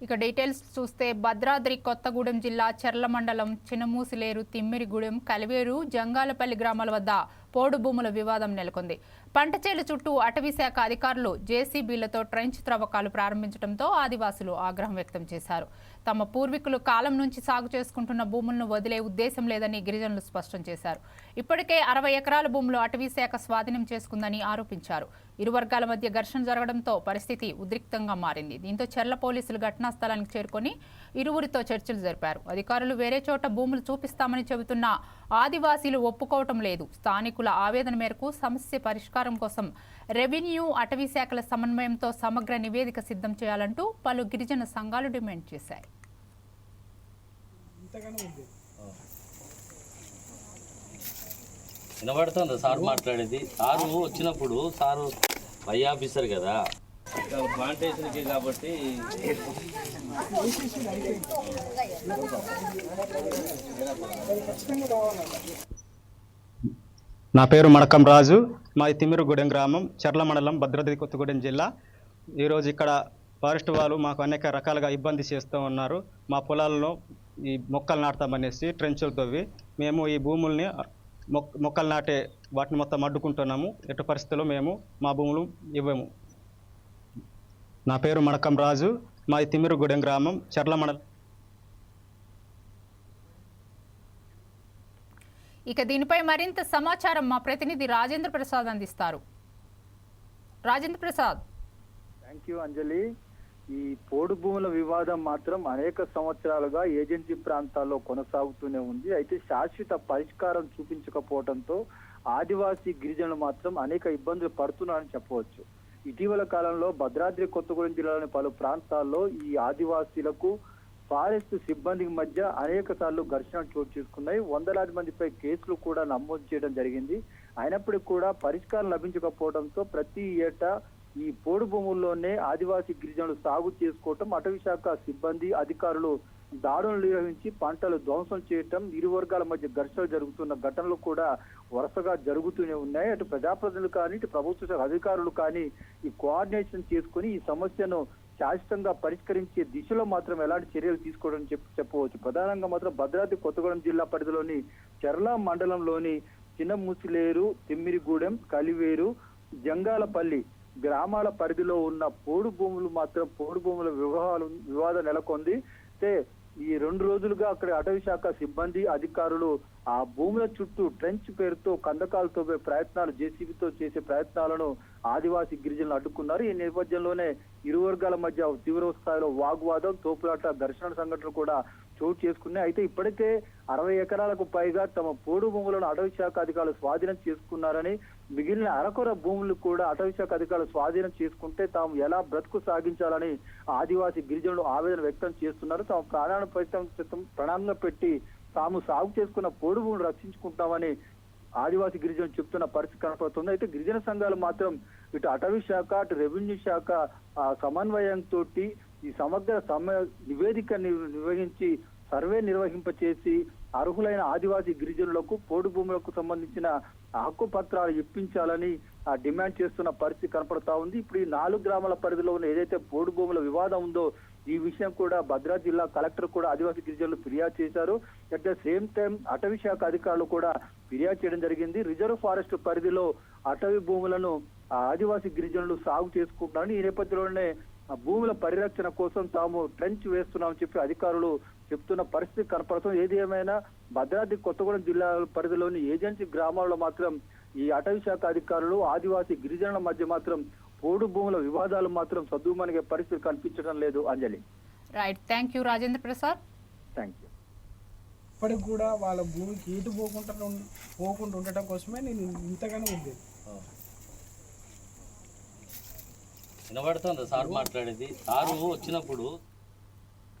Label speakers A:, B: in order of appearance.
A: ఇక డీటెయిల్స్ చూస్తే భద్రాద్రి కొత్తగూడెం జిల్లా చెర్ల మండలం చిన్నమూసిలేరు తిమ్మిరిగూడెం కలివేరు జంగాలపల్లి గ్రామాల వద్ద పోడు భూముల వివాదం నెలకొంది. పంట చేలు చుట్టూ అటవీ శాఖ అధికారులు జేసీబీలతో ట్రెంచ్ త్రవ్వకాలు ప్రారంభించడంతో ఆదివాసులు ఆగ్రహం వ్యక్తం చేశారు. తమ పూర్వీకులు కాలం నుంచి సాగు చేసుకుంటున్న భూములను వదిలే ఉద్దేశం లేదని గిరిజనులు స్పష్టం చేశారు. ఇప్పటికే అరవై ఎకరాల భూములు అటవీ శాఖ స్వాధీనం చేసుకుందని ఆరోపించారు. ఇరు వర్గాల మధ్య ఘర్షణ జరగడంతో పరిస్థితి ఉద్రిక్తంగా మారింది. దీంతో చెర్ల పోలీసులు ఘటనా స్థలానికి చేరుకొని ఇరువురితో చర్చలు జరిపారు. అధికారులు వేరే చోట భూములు చూపిస్తామని చెబుతున్న ఆదివాసీలు ఒప్పుకోవటం లేదు. స్థానికుల ఆవేదన మేరకు సమస్య పరిష్కారం కోసం రెవెన్యూ అటవీ శాఖల సమన్వయంతో సమగ్ర నివేదిక సిద్ధం చేయాలంటూ పలు గిరిజన సంఘాలు డిమాండ్ చేశాయి.
B: వినబడుతుంది సార్ మాట్లాడేది? సారు వచ్చినప్పుడు సారు పై ఆఫీసర్ కదా. ప్లాంటేషన్కి కాబట్టి
C: నా పేరు మడకం రాజు. మాది తిమ్మిరిగూడెం గ్రామం చర్ల మండలం భద్రాద్రి కొత్తగూడెం జిల్లా. ఈరోజు ఇక్కడ ఫారెస్ట్ వాళ్ళు మాకు అనేక రకాలుగా ఇబ్బంది చేస్తూ ఉన్నారు. మా పొలాల్లో ఈ మొక్కలు నాటుతామనేసి ట్రెంచులు తవ్వి మేము ఈ భూముల్ని మొక్కలు నాటే వాటిని మొత్తం అడ్డుకుంటున్నాము. ఎటు పరిస్థితుల్లో మేము మా భూములు ఇవ్వము. నా పేరు మడకం రాజు. మాది తిమ్మిరిగూడెం గ్రామం చర్ల మండలం.
A: ఇక దీనిపై మరింత సమాచారం మా ప్రతినిధి రాజేంద్ర ప్రసాద్ అందిస్తారు. Rajendra Prasad.
D: Thank you Anjali. ఈ పోడు భూముల వివాదం మాత్రం అనేక సంవత్సరాలుగా ఏజెన్సీ ప్రాంతాల్లో కొనసాగుతూనే ఉంది. అయితే శాశ్వత పరిష్కారం చూపించకపోవడంతో ఆదివాసీ గిరిజనులు మాత్రం అనేక ఇబ్బందులు పడుతున్నారని చెప్పవచ్చు. ఇటీవల కాలంలో భద్రాద్రి కొత్తగూడెం జిల్లాలోని పలు ప్రాంతాల్లో ఈ ఆదివాసీలకు ఫారెస్ట్ సిబ్బందికి మధ్య అనేక సార్లు ఘర్షణలు చోటు చేసుకున్నాయి. వందలాది మందిపై కేసులు కూడా నమోదు చేయడం జరిగింది. అయినప్పటికీ కూడా పరిష్కారం లభించకపోవడంతో ప్రతి ఏటా ఈ పోడు భూముల్లోనే ఆదివాసీ గిరిజనులు సాగు చేసుకోవటం అటవీ శాఖ సిబ్బంది అధికారులు దాడులు నిర్వహించి పంటలు ధ్వంసం చేయటం ఇరు వర్గాల మధ్య ఘర్షణలు జరుగుతున్న ఘటనలు కూడా వరుసగా జరుగుతూనే ఉన్నాయి. అటు ప్రజాప్రతినిధులు కానీ ఇటు ప్రభుత్వ శాఖ అధికారులు కానీ ఈ కోఆర్డినేషన్ చేసుకుని ఈ సమస్యను శాశ్వతంగా పరిష్కరించే దిశలో మాత్రం ఎలాంటి చర్యలు తీసుకోవడం చెప్పి చెప్పవచ్చు. ప్రధానంగా మాత్రం భద్రాద్రి కొత్తగూడెం జిల్లా పరిధిలోని చెర్ల మండలంలోని చిన్న ముసిలేరు తిమ్మిరిగూడెం కలివేరు జంగాలపల్లి గ్రామాల పరిధిలో ఉన్న పోడు భూములు మాత్రం పోడు భూముల వివాహాలు వివాదం నెలకొంది. అయితే ఈ రెండు రోజులుగా అక్కడ అటవీ శాఖ సిబ్బంది అధికారులు ఆ భూముల చుట్టూ ట్రెంచ్ పేరుతో కందకాలతో ప్రయత్నాలు జేసీబీతో చేసే ప్రయత్నాలను ఆదివాసీ గిరిజనులు అడ్డుకున్నారు. ఈ నేపథ్యంలోనే ఇరు వర్గాల మధ్య తీవ్ర స్థాయిలో వాగ్వాదం తోపులాట ఘర్షణ సంఘటనలు కూడా చోటు చేసుకున్నాయి. అయితే ఇప్పటికే అరవై ఎకరాలకు పైగా తమ పోడు భూములను అటవీ శాఖ అధికారులు స్వాధీనం చేసుకున్నారని మిగిలిన అరకొర భూములు కూడా అటవీ శాఖ అధికారులు స్వాధీనం చేసుకుంటే తాము ఎలా బ్రతుకు సాగించాలని ఆదివాసీ గిరిజనులు ఆవేదన వ్యక్తం చేస్తున్నారు. తాము ప్రాణాలను ప్రయత్నం ప్రణాళిక పెట్టి తాము సాగు చేసుకున్న పోడు భూములు రక్షించుకుంటామని ఆదివాసీ గిరిజన చెప్తున్న పరిస్థితి కనపడుతుంది. అయితే గిరిజన సంఘాలు మాత్రం ఇటు అటవీ శాఖ అటు రెవెన్యూ శాఖ ఆ, సమన్వయంతో ఈ సమగ్ర సమ నివేదిక నిర్వహించి సర్వే నిర్వహింపచేసి అర్హులైన ఆదివాసీ గిరిజనులకు పోడు భూములకు సంబంధించిన హక్కు పత్రాలు ఇప్పించాలని డిమాండ్ చేస్తున్న పరిస్థితి కనపడతా ఉంది. ఇప్పుడు ఈ నాలుగు గ్రామాల పరిధిలో ఉన్న ఏదైతే పోడు భూముల వివాదం ఉందో ఈ విషయం కూడా భద్రాద్రి జిల్లా కలెక్టర్ కూడా ఆదివాసీ గిరిజనులు ఫిర్యాదు చేశారు. అట్ ద సేమ్ టైం అటవీ శాఖ అధికారులు కూడా ఫిర్యాదు చేయడం జరిగింది. రిజర్వ్ ఫారెస్ట్ పరిధిలో అటవీ భూములను ఆదివాసీ గిరిజనులు సాగు చేసుకుంటున్నారని ఈ నేపథ్యంలోనే భూముల పరిరక్షణ కోసం తాము ట్రెంచ్ వేస్తున్నామని చెప్పి అధికారులు చెప్తున్న పరిస్థితి కనపడుతుంది ఏది ఏమైనా భద్రాద్రి కొత్తగూడెం జిల్లా పరిధిలోని ఏజెన్సీ గ్రామాల్లో మాత్రం ఈ అటవీ శాఖ అధికారులు ఆదివాసీ గిరిజనుల మధ్య మాత్రం పోడు భూముల వివాదాలు మాత్రం సద్దుమణిగే పరిస్థితి కనిపించడం లేదు Anjali.
A: Right thank you Rajendra Prasad
D: thank you
E: ఇప్పటికి కూడా వాళ్ళ భూమికి ఈటు పోకుండా పోకుండా ఉండటం కోసమే నేను ఇంతగానో ఉంది
B: వినబడుతుంది సార్ మాట్లాడేది? సారు వచ్చినప్పుడు